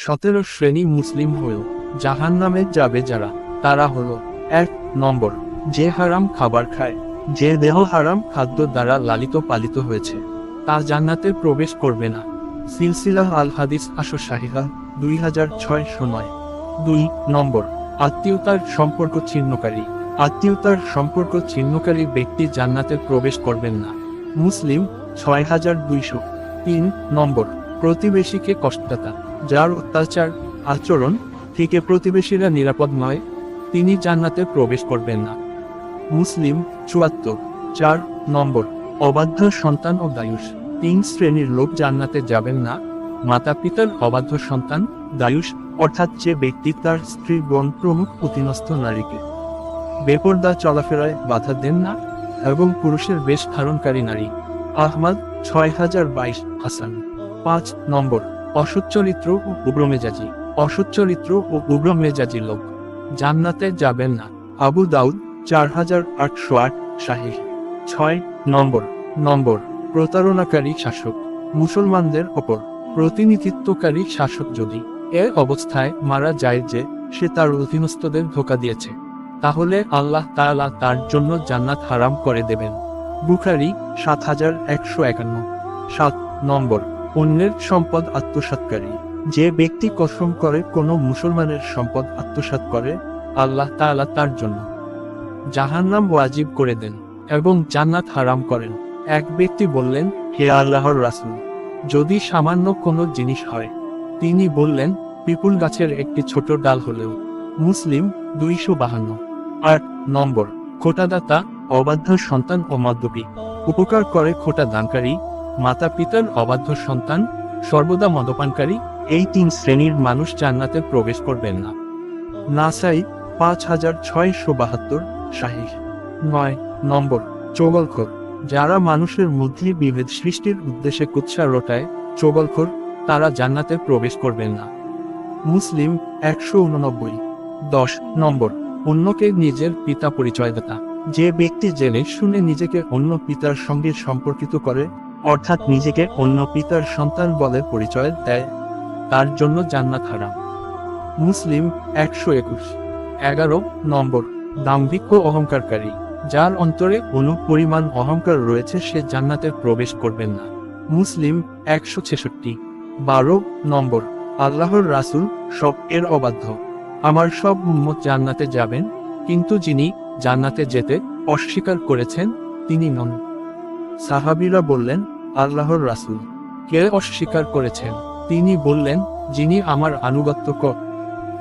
সতেরো শ্রেণি মুসলিম হয়েও জাহান নামে যাবে যারা, তারা হলো, এক, নম্বর, যে হারাম খাবার খায়, যে দেহ হারাম খাদ্য দ্বারা লালিত পালিত হয়েছে, তা জান্নাতে প্রবেশ করবে না। সিলসিলা আল হাদিস আশো শাহিহা, দুই হাজার ছয়শো নয়। দুই, নম্বর, আত্মীয়তার সম্পর্ক ছিন্নকারী, আত্মীয়তার সম্পর্ক ছিন্নকারী ব্যক্তি জান্নাতে প্রবেশ করবেন না। মুসলিম, ছয় হাজার দুইশো। তিন, নম্বর, প্রতিবেশীকে কষ্টদাতা যার অত্যাচার আচরণ থেকে প্রতিবেশীরা নিরাপদ নয়, তিনি জান্নাতে প্রবেশ করবেন না। মুসলিম চুয়াত্তর, চার নম্বর, অবাধ্য সন্তান ও দায়ুষ। তিন শ্রেণির লোক জান্নাতে যাবেন না। মাতা পিতার অবাধ্য সন্তান, দায়ুষ, অর্থাৎ যে ব্যক্তি তার স্ত্রী, বোন, প্রমুখ অধীনস্থ নারীকে বেপর্দা চলাফেরায় বাধা দেন না এবং পুরুষের বেশ ধারণকারী নারী। আহমদ, ছয় হাজার বাইশ হাসান। পাঁচ নম্বর অসৎ চরিত্র ও উগ্রমেজাজি। অসৎ চরিত্র ও উগ্রমেজাজি লোক। জান্নাতে যাবেন না। আবু দাউদ, চার হাজার আটশো আট শাহী ছয়, নম্বর। নম্বর, প্রতারণাকারী শাসক। মুসলমানদের ওপর প্রতিনিধিত্বকারী শাসক যদি এ অবস্থায় মারা যায় যে সে তার অধীনস্থদের ধোকা দিয়েছে, তাহলে আল্লাহ তাআলা তার জন্য জান্নাত হারাম করে দেবেন। বুখারি, সাত হাজার একশো একান্ন। সাত, নম্বর। অন্যের সম্পদ আত্মসাৎকারী যে ব্যক্তি কসম করে কোনো মুসলমানের সম্পদ আত্মসাৎ করে, আল্লাহ তাআলা তার জন্য জাহান্নাম ওয়াজিব করে দেন এবং জান্নাত হারাম করেন। এক ব্যক্তি বললেন, হে আল্লাহর রাসূল, যদি সামান্য কোনো জিনিস হয়। তিনি বললেন, পিপুল গাছের একটি ছোট ডাল হলেও। মুসলিম দুইশো বাহান্ন। আট নম্বর, খোটাদাতা, অবাধ্য সন্তান ও মদ্যপী উপকার করে খোটা দানকারী মাতা পিতার অবাধ্য সন্তান, সর্বদা মদপানকারী, এই তিন শ্রেণির মানুষ জান্নাতে প্রবেশ করবেন না। নাসাই পাঁচ হাজার ছয়শো বাহাত্তর, শাহিহ। নয় নম্বর, চোগলখোর। যারা মানুষের মধ্যে বিভেদ সৃষ্টির উদ্দেশ্যে কুৎসা রটায়, চোগলখোর, তারা জান্নাতে প্রবেশ করবেন না। মুসলিম একশো উননব্বই। দশ নম্বর, অন্যকে নিজের পিতা পরিচয়দাতা যে ব্যক্তি জেনে শুনে নিজেকে অন্য পিতার সঙ্গে সম্পর্কিত করে অর্থাৎ নিজেকে অন্য পিতার সন্তান বলে পরিচয় দেয়। তার জন্য জান্নাত হারাম। মুসলিম একশো একুশ, এগারো নম্বর, দাম্ভিক ও অহংকারকারী। যার অন্তরে কোনো পরিমাণ অহংকার রয়েছে, সে জান্নাতে প্রবেশ করবেন না। মুসলিম একশো ছেষট্টি, বারো নম্বর, আল্লাহর রাসুল সব এর অবাধ্য। আমার সব উম্মত জান্নাতে যাবেন, কিন্তু যিনি জান্নাতে যেতে অস্বীকার করেছেন, তিনি নন। সাহাবীরা বললেন আল্লাহর রাসুল। কে অস্বীকার করেছেন। তিনি বললেন যিনি আমার আনুগত্য ক-